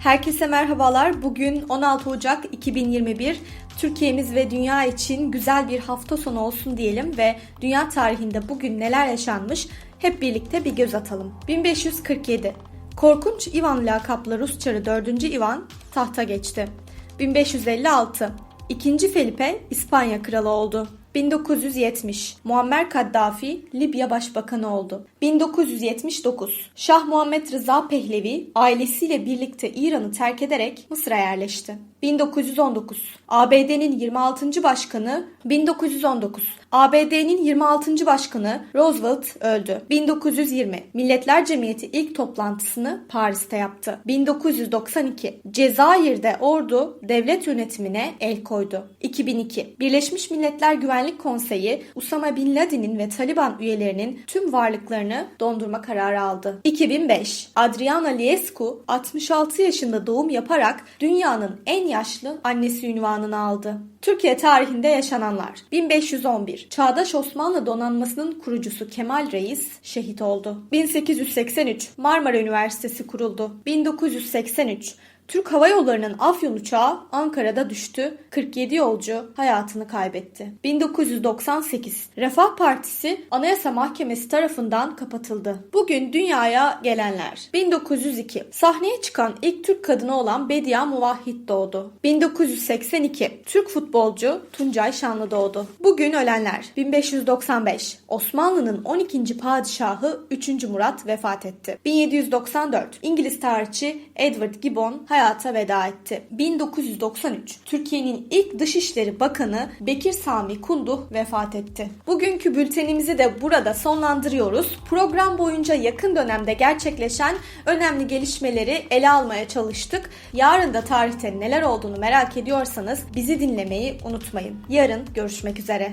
Herkese merhabalar. Bugün 16 Ocak 2021. Türkiye'miz ve dünya için güzel bir hafta sonu olsun diyelim ve dünya tarihinde bugün neler yaşanmış hep birlikte bir göz atalım. 1547. Korkunç Ivan lakaplı Rus çarı 4. Ivan tahta geçti. 1556. 2. Felipe İspanya kralı oldu. 1970 Muammer Kaddafi Libya Başbakanı oldu. 1979 Şah Muhammed Rıza Pehlevi ailesiyle birlikte İran'ı terk ederek Mısır'a yerleşti. 1919 ABD'nin 26. başkanı 1919 ABD'nin 26. başkanı Roosevelt öldü. 1920 Milletler Cemiyeti ilk toplantısını Paris'te yaptı. 1992 Cezayir'de ordu devlet yönetimine el koydu. 2002 Birleşmiş Milletler Güvenlik Konseyi Usama Bin Laden'in ve Taliban üyelerinin tüm varlıklarını dondurma kararı aldı. 2005 Adriana Liescu 66 yaşında doğum yaparak dünyanın en yaşlı annesi ünvanını aldı. Türkiye tarihinde yaşananlar 1511 Çağdaş Osmanlı donanmasının kurucusu Kemal Reis şehit oldu. 1883 Marmara Üniversitesi kuruldu. 1983 Türk Hava Yolları'nın Afyon uçağı Ankara'da düştü. 47 yolcu hayatını kaybetti. 1998 Refah Partisi Anayasa Mahkemesi tarafından kapatıldı. Bugün dünyaya gelenler. 1902 Sahneye çıkan ilk Türk kadını olan Bediye Muvahhid doğdu. 1982 Türk futbolcu Tuncay Şanlı doğdu. Bugün ölenler. 1595 Osmanlı'nın 12. padişahı 3. Murat vefat etti. 1794 İngiliz tarihçi Edward Gibbon hayata veda etti. 1993 Türkiye'nin ilk Dışişleri Bakanı Bekir Sami Kunduh vefat etti. Bugünkü bültenimizi de burada sonlandırıyoruz. Program boyunca yakın dönemde gerçekleşen önemli gelişmeleri ele almaya çalıştık. Yarın da tarihte neler olduğunu merak ediyorsanız bizi dinlemeyi unutmayın. Yarın görüşmek üzere.